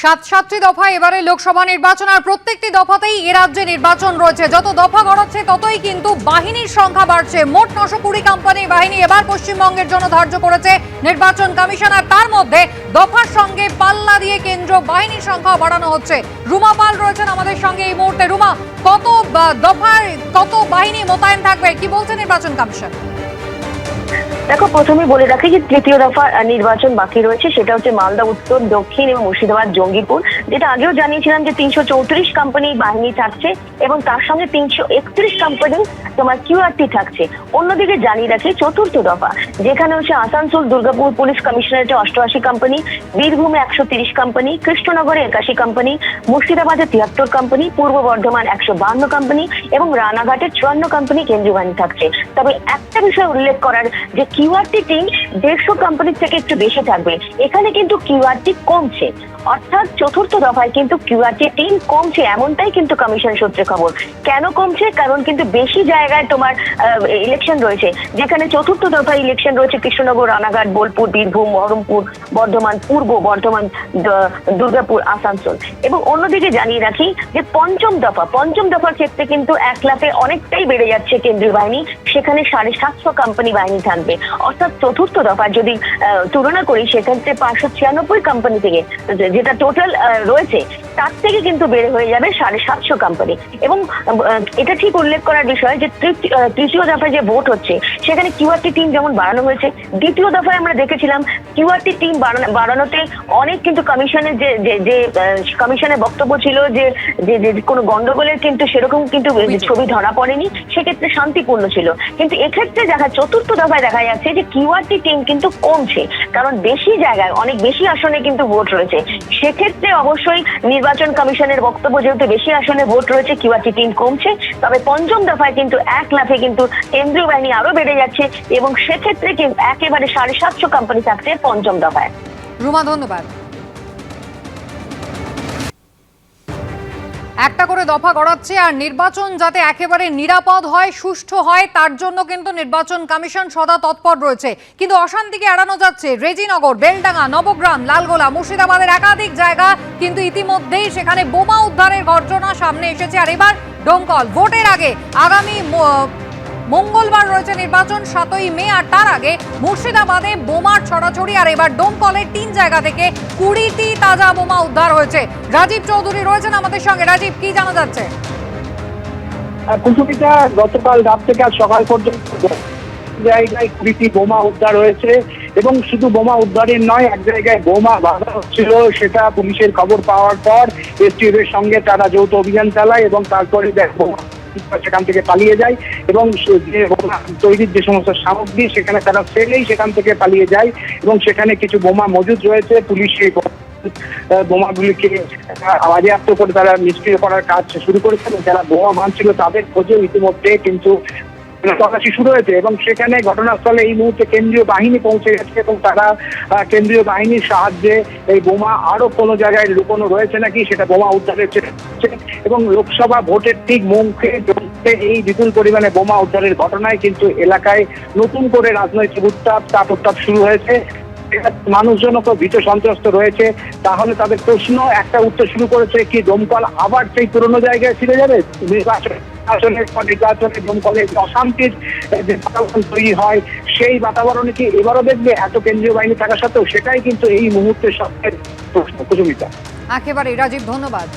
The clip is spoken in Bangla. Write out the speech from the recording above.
সাত সাতটি দফা এবারে লোকসভা নির্বাচন আর প্রত্যেকটি দফাতেই এ রাজ্যে নির্বাচন রয়েছে। যত দফা গড়াচ্ছে ততই কিন্তু বাহিনীর সংখ্যা বাড়ছে। মোট নশো কুড়ি কোম্পানির বাহিনী এবার পশ্চিমবঙ্গের জন্য ধার্য করেছে নির্বাচন কমিশন আর তার মধ্যে দফার সঙ্গে পাল্লা দিয়ে কেন্দ্র বাহিনীর সংখ্যা বাড়ানো হচ্ছে। রুমা পাল রয়েছেন আমাদের সঙ্গে এই মুহূর্তে। রুমা কত বা, দফায় কত বাহিনী মোতায়েন থাকবে? কি বলছে নির্বাচন কমিশন? দেখো প্রথমে বলে রাখি যে তৃতীয় দফা নির্বাচন বাকি রয়েছে। সেটা হচ্ছে মালদা, উত্তর, দক্ষিণ এবং মুর্শিদাবাদ, জঙ্গিপুর। যেটা আগেও জানিয়েছিলাম যে তিনশো চৌত্রিশ কোম্পানি বাহিনী থাকছে এবং তার সঙ্গে তিনশো একত্রিশ কোম্পানি তোমার কিউআরটি থাকছে। অন্যদিকে জানিয়ে রাখি চতুর্থ দফা, যেখানে হচ্ছে আসানসোল দুর্গাপুর পুলিশ কমিশনারেটে অষ্টআশি কোম্পানি বীরভূমে একশো তিরিশ কোম্পানি কৃষ্ণনগরে একাশি কোম্পানি মুর্শিদাবাদে তিয়াত্তর কোম্পানি পূর্ব বর্ধমান একশো বান্ন কোম্পানি এবং রানাঘাটে চুয়ান্ন কোম্পানি কেন্দ্রীয় বাহিনী থাকছে। তবে একটা বিষয় উল্লেখ করার, যে কিউআরটি টিম দেড়শো কোম্পানির থেকে একটু বেশি থাকবে। এখানে কিন্তু কিউআরটি কমছে। অর্থাৎ চতুর্থ দফায় কিন্তু কিউআরটি টিম কমছে, এমনটাই কিন্তু কমিশন সূত্রে খবর। কেন কমছে? কারণ কিন্তু বেশি জায়গায় তোমার ইলেকশন রয়েছে। যেখানে চতুর্থ দফায় ইলেকশন রয়েছে কৃষ্ণনগর, রানাঘাট, বোলপুর, বীরভূম বহরমপুর বর্ধমান, পূর্ব বর্ধমান দুর্গাপুর, আসানসোল। এবং অন্যদিকে জানিয়ে রাখি যে পঞ্চম দফা, পঞ্চম দফার ক্ষেত্রে কিন্তু এক লাফে অনেকটাই বেড়ে যাচ্ছে কেন্দ্রীয় বাহিনী। সেখানে সাড়ে সাতশো কোম্পানি বাহিনী থাকবে। অর্থাৎ চতুর্থ দফা যদি তুলনা করি, সেক্ষেত্রে পাঁচশো ছিয়ানব্বই কোম্পানি থেকে যেটা টোটাল রয়েছে। তার থেকে কিন্তু বেড়ে হয়ে যাবে সাড়ে সাতশো কোম্পানি এবং এটা ঠিক উল্লেখ করার বিষয় যে তৃতীয় দফায় যে ভোট হচ্ছে সেখানে কিউআরটি টিম যেমন বাড়ানো হয়েছে দ্বিতীয় দফায় আমরা দেখেছিলাম কিউআরটি টিম বাড়ানোতে অনেক কিন্তু কমিশনের যে যে কমিশনের বক্তব্য ছিল যে যে যে কোনো গন্ডগোলের কিন্তু সেরকম কিন্তু ছবি ধরা পড়েনি সেক্ষেত্রে শান্তিপূর্ণ ছিল। কিন্তু এক্ষেত্রে দেখা চতুর্থ দফায় দেখা যাচ্ছে যে কিউআরটি টিম কিন্তু কমছে কারণ বেশি জায়গায় অনেক বেশি আসনে কিন্তু ভোট রয়েছে। সেক্ষেত্রে অবশ্যই নির্বাচন কমিশনের বক্তব্য যেহেতু বেশি আসনে ভোট রয়েছে, কিউআরটি টিম কমছে, তবে পঞ্চম দফায় কিন্তু এক লাফে কিন্তু কেন্দ্রীয় বাহিনী আরও বেড়ে যাচ্ছে এবং সেক্ষেত্রে কিন্তু একেবারে সাড়ে সাতশো কোম্পানি থাকছে পঞ্চম দফায়। রুমা, ধন্যবাদ। একটা করে দফা গড়াচ্ছে আর নির্বাচন যাতে একেবারে নিরাপদ হয়, সুষ্ঠু হয়, তার জন্য কিন্তু নির্বাচন কমিশন সদা তৎপর রয়েছে। কিন্তু অশান্তিকে এড়ানো যাচ্ছে রেজিনগর, বেলডাঙ্গা, নবগ্রাম, লালগোলা, মুর্শিদাবাদের একাধিক জায়গা, কিন্তু ইতিমধ্যেই সেখানে বোমা উদ্ধারের ঘটনা সামনে এসেছে। আর এবার ডোমকল ভোটের আগে আগামী মঙ্গলবার রয়েছে নির্বাচন, সাতই মে, আর তার আগে মুর্শিদাবাদে বোমার ছড়াছড়ি, আর এবার ডোমকলের তিন জায়গা থেকে কুড়িটি তাজা বোমা উদ্ধার হয়েছে। রাজীব চৌধুরী রয়েছেন আমাদের সঙ্গে। রাজীব, কি জানা যাচ্ছে? কুচুকিটা গতকাল রাত থেকে আজ সকাল পর্যন্ত জায়গায় কুড়িটি বোমা উদ্ধার হয়েছে এবং শুধু বোমা উদ্ধারের নয়, এক জায়গায় বোমা বাঁধা হচ্ছিল, সেটা পুলিশের খবর পাওয়ার পর এসটিএফ সঙ্গে তারা যৌথ অভিযান চালায় এবং তারপরে দেখ বোমা সেখান থেকে পালিয়ে যায় এবং যে তৈরির যে সমস্ত সামগ্রী, সেখানে তারা ফেলেই সেখান থেকে পালিয়ে যায় এবং সেখানে কিছু বোমা মজুদ রয়েছে। পুলিশ সেই বোমাগুলিকে বাজেয়াপ্ত করে তারা নিষ্ক্রিয় করার কাজ শুরু করেছে। যারা বোমা মানছিল তাদের খোঁজে ইতিমধ্যে কিন্তু তল্লাশি শুরু হয়েছে এবং সেখানে ঘটনাস্থলে এই মুহূর্তে কেন্দ্রীয় বাহিনী পৌঁছে গেছে এবং তারা কেন্দ্রীয় বাহিনীর সাহায্যে এই বোমা আরও কোনো জায়গায় লুকোনো রয়েছে নাকি সেটা বোমা উদ্ধারের এবং লোকসভা ভোটের ঠিক মুখে এই বিপুল পরিমাণে বোমা উদ্ধারের ঘটনায় কিন্তু এলাকায় নতুন করে রাজনৈতিক উত্তাপ, তাপ উত্তাপ শুরু হয়েছে। মানুষজন তো ভীত সন্ত্রস্ত রয়েছে, তাহলে তাদের প্রশ্ন, একটা উত্তর শুরু করেছে কি দমকল আবার সেই পুরনো জায়গায় ফিরে যাবে? নির্বাচন, নির্বাচনের পর নির্বাচনে দমকলে যে অশান্তির যে বাতাবরণ তৈরি হয়, সেই বাতাবরণে কি এবারও দেখবে এত কেন্দ্রীয় বাহিনী থাকা সত্ত্বেও? সেটাই কিন্তু এই মুহূর্তে সবচেয়ে প্রশ্ন কুসুমিতা একেবারে, রাজীব, ধন্যবাদ।